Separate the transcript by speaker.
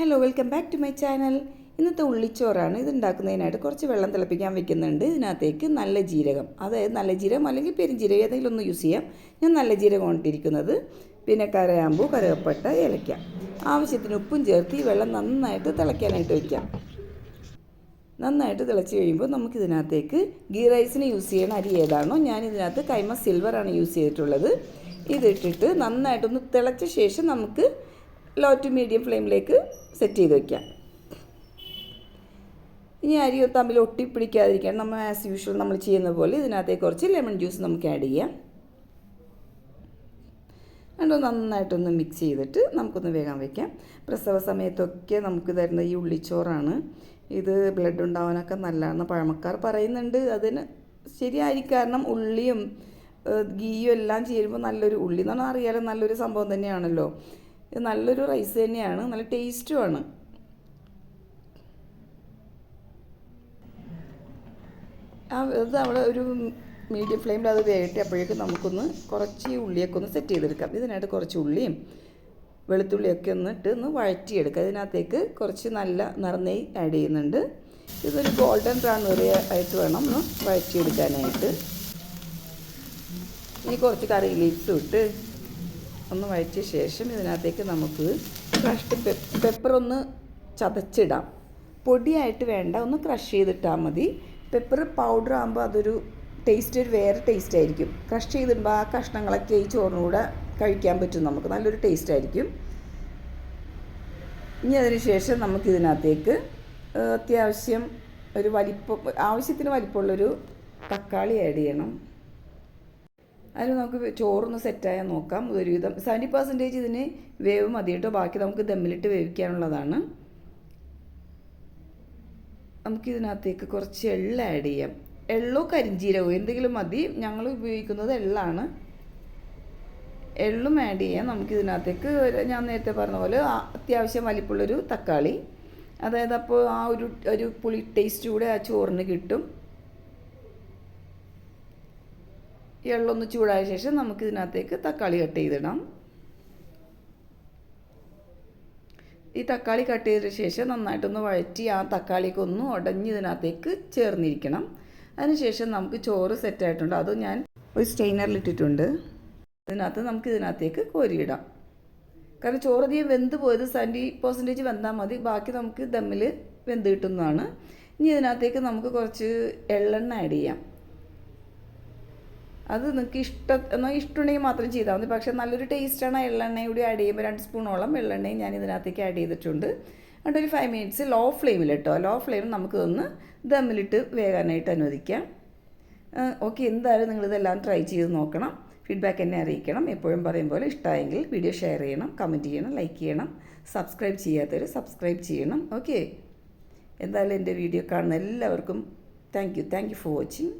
Speaker 1: Hello welcome back to my channel ഇന്നത്തെ ഉള്ളിച്ചോറാണ്. ഇത് ഉണ്ടാക്കുന്നതിനായിട്ട് കുറച്ച് വെള്ളം തിളപ്പിക്കാൻ വെക്കുന്നുണ്ട്. ഇതിനകത്തേക്ക് നല്ല ജീരകം. അതായത് നല്ല ജീരകം അല്ലെങ്കിൽ പെരുംജീരകം ഏതെങ്കിലും ഒന്ന് യൂസ് ചെയ്യാം. ഞാൻ നല്ല ജീരകം ഇട്ടിരിക്കുന്നത്. പിന്നെ കരയാമ്പൂ കറുകപ്പട്ട ഏലക്ക. ആവശ്യത്തിന് ഉപ്പും ചേർത്ത് ഈ വെള്ളം നന്നായിട്ട് തിളയ്ക്കാനായിട്ട് വയ്ക്കാം നന്നായിട്ട് തിളച്ച് കഴിയുമ്പോൾ നമുക്കിതിനകത്തേക്ക് ഗീ റൈസിന് യൂസ് ചെയ്യണ അരി ഏതാണോ ഞാൻ ഇതിനകത്ത് കൈമ സിൽവറാണ് യൂസ് ചെയ്തിട്ടുള്ളത്. ഇതിട്ടിട്ട് നന്നായിട്ടൊന്ന് തിളച്ച ശേഷം നമുക്ക് ലോ ടു മീഡിയം ഫ്ലെയിമിലേക്ക് സെറ്റ് ചെയ്ത് വയ്ക്കാം ഇനി അരി തമ്മിൽ ഒട്ടിപ്പിടിക്കാതിരിക്കാൻ നമ്മൾ ആസ് യൂഷ്വൽ നമ്മൾ ചെയ്യുന്ന പോലെ ഇതിനകത്തേക്ക് കുറച്ച് ലെമൺ ജ്യൂസ് നമുക്ക് ആഡ് ചെയ്യാം. കണ്ടോ നന്നായിട്ടൊന്ന് മിക്സ് ചെയ്തിട്ട് നമുക്കൊന്ന് വേഗം വയ്ക്കാം പ്രസവ സമയത്തൊക്കെ നമുക്ക് തരുന്ന ഈ ഉള്ളിച്ചോറാണ്. ഇത് ബ്ലഡ് ഉണ്ടാവാനൊക്കെ നല്ലതാണെന്ന് പഴമക്കാർ പറയുന്നുണ്ട്. അതിന് ശരിയായിരിക്കും കാരണം ഉള്ളിയും ഗീയും എല്ലാം ചേരുമ്പോൾ നല്ലൊരു ഉള്ളി എന്ന് പറഞ്ഞാൽ അറിയാലോ നല്ലൊരു സംഭവം തന്നെയാണല്ലോ. ഇത് നല്ലൊരു റൈസ് തന്നെയാണ്. നല്ല ടേസ്റ്റുമാണ് ആ ഇത് അവിടെ ഒരു മീഡിയം ഫ്ലെയിമിൽ അത് വേകട്ടെ അപ്പോഴേക്കും നമുക്കൊന്ന് കുറച്ച് ഉള്ളിയൊക്കെ ഒന്ന് സെറ്റ് ചെയ്തെടുക്കാം. ഇതിനായിട്ട് കുറച്ച് ഉള്ളിയും വെളുത്തുള്ളിയൊക്കെ ഒന്ന് ഇട്ട് ഒന്ന് വഴറ്റിയെടുക്കുക അതിനകത്തേക്ക് കുറച്ച് നല്ല നിറനെയ് ആഡ് ചെയ്യുന്നുണ്ട്. ഇതൊരു ഗോൾഡൻ ബ്രൗൺ വരെ ആയിട്ട് വേണം ഒന്ന് വഴറ്റിയെടുക്കാനായിട്ട്. ഇനി കുറച്ച് കറി ലീഫ്സും ഇട്ട് ഒന്ന് വഴറ്റിയ ശേഷം ഇതിനകത്തേക്ക് നമുക്ക് ക്രഷ്ഡ് പെപ്പർ ഒന്ന് ചതച്ചിടാം. പൊടിയായിട്ട് വേണ്ട ഒന്ന് ക്രഷ് ചെയ്തിട്ടാൽ മതി. പെപ്പർ പൗഡർ ആകുമ്പോൾ അതൊരു ടേസ്റ്റ് ഒരു വേറെ ടേസ്റ്റ് ആയിരിക്കും. ക്രഷ് ചെയ്തിടുമ്പോൾ ആ കഷ്ണങ്ങളൊക്കെ ഈ ചോറിനൂടെ കഴിക്കാൻ പറ്റും നമുക്ക്. നല്ലൊരു ടേസ്റ്റ് ആയിരിക്കും. ഇനി അതിന് ശേഷം നമുക്കിതിനകത്തേക്ക് അത്യാവശ്യം ഒരു വലിപ്പം ആവശ്യത്തിന് വലിപ്പമുള്ളൊരു തക്കാളി ആഡ് ചെയ്യണം. അതിന് നമുക്ക് ചോറൊന്ന് സെറ്റായാൽ നോക്കാം. ഒരുവിധം സെവന്റി പെർസെന്റേജ് ഇതിന് വേവ് മതി കേട്ടോ. ബാക്കി നമുക്ക് ദമ്മിലിട്ട് വേവിക്കാനുള്ളതാണ്. നമുക്കിതിനകത്തേക്ക് കുറച്ച് എള്ള ആഡ് ചെയ്യാം. എള്ളോ കരിഞ്ചീരകോ എന്തെങ്കിലും മതി. ഞങ്ങൾ ഉപയോഗിക്കുന്നത് എള്ളാണ്. എള്ളും ആഡ് ചെയ്യാം. നമുക്കിതിനകത്തേക്ക് ഞാൻ നേരത്തെ പറഞ്ഞ പോലെ അത്യാവശ്യം വലിപ്പമുള്ളൊരു തക്കാളി. അതായത് അപ്പോൾ ആ ഒരു ഒരു പുളി ടേസ്റ്റ് കൂടെ ആ ചോറിന് കിട്ടും. എള്ളൊന്ന് ചൂടായ ശേഷം നമുക്ക് ഇതിനകത്തേക്ക് തക്കാളി കട്ട് ചെയ്തിടാം. ഈ തക്കാളി കട്ട് ചെയ്ത ശേഷം നന്നായിട്ടൊന്ന് വഴറ്റി ആ തക്കാളിക്ക് ഒന്ന് ഉടഞ്ഞ് ഇതിനകത്തേക്ക് ചേർന്നിരിക്കണം. അതിനുശേഷം നമുക്ക് ചോറ് സെറ്റായിട്ടുണ്ട് അത് ഞാൻ ഒരു സ്റ്റെയിനറിലിട്ടിട്ടുണ്ട് ഇതിനകത്ത് നമുക്ക് ഇതിനകത്തേക്ക് കോരിയിടാം. കാരണം ചോറ് അധികം വെന്ത് പോയത് സെവന്റി പെർസെന്റേജ് വെന്താൽ മതി. ബാക്കി നമുക്ക് ദമ്മിൽ വെന്ത് കിട്ടുന്നതാണ്. ഇനി ഇതിനകത്തേക്ക് നമുക്ക് കുറച്ച് എള്ളെണ്ണ ആഡ് ചെയ്യാം. അത് നിങ്ങൾക്ക് ഇഷ്ടം എന്നാൽ ഇഷ്ടമുണ്ടെങ്കിൽ മാത്രം ചെയ്താൽ മതി. പക്ഷേ നല്ലൊരു ടേസ്റ്റാണ് എള്ളെണ്ണയും കൂടി ആഡ് ചെയ്യുമ്പോൾ രണ്ട് സ്പൂണോളം എള്ളെണ്ണയും ഞാൻ ഇതിനകത്തേക്ക് ആഡ് ചെയ്തിട്ടുണ്ട്. എന്നിട്ട് ഒരു ഫൈവ് മിനിറ്റ്സ് ലോ ഫ്ലെയിമിൽ കേട്ടോ ലോ ഫ്ലെയിം നമുക്ക് ഒന്ന് ദമ്മിലിട്ട് വേകാനായിട്ട് അനുവദിക്കാം. ഓക്കെ എന്തായാലും നിങ്ങളിതെല്ലാം ട്രൈ ചെയ്ത് നോക്കണം. ഫീഡ്ബാക്ക് എന്നെ അറിയിക്കണം. എപ്പോഴും പറയും പോലെ ഇഷ്ടമായെങ്കിൽ വീഡിയോ ഷെയർ ചെയ്യണം കമന്റ് ചെയ്യണം ലൈക്ക് ചെയ്യണം. സബ്സ്ക്രൈബ് ചെയ്യാത്തവർ സബ്സ്ക്രൈബ് ചെയ്യണം. ഓക്കെ എന്തായാലും എന്റെ വീഡിയോ കാണുന്ന എല്ലാവർക്കും thank you thank you for watching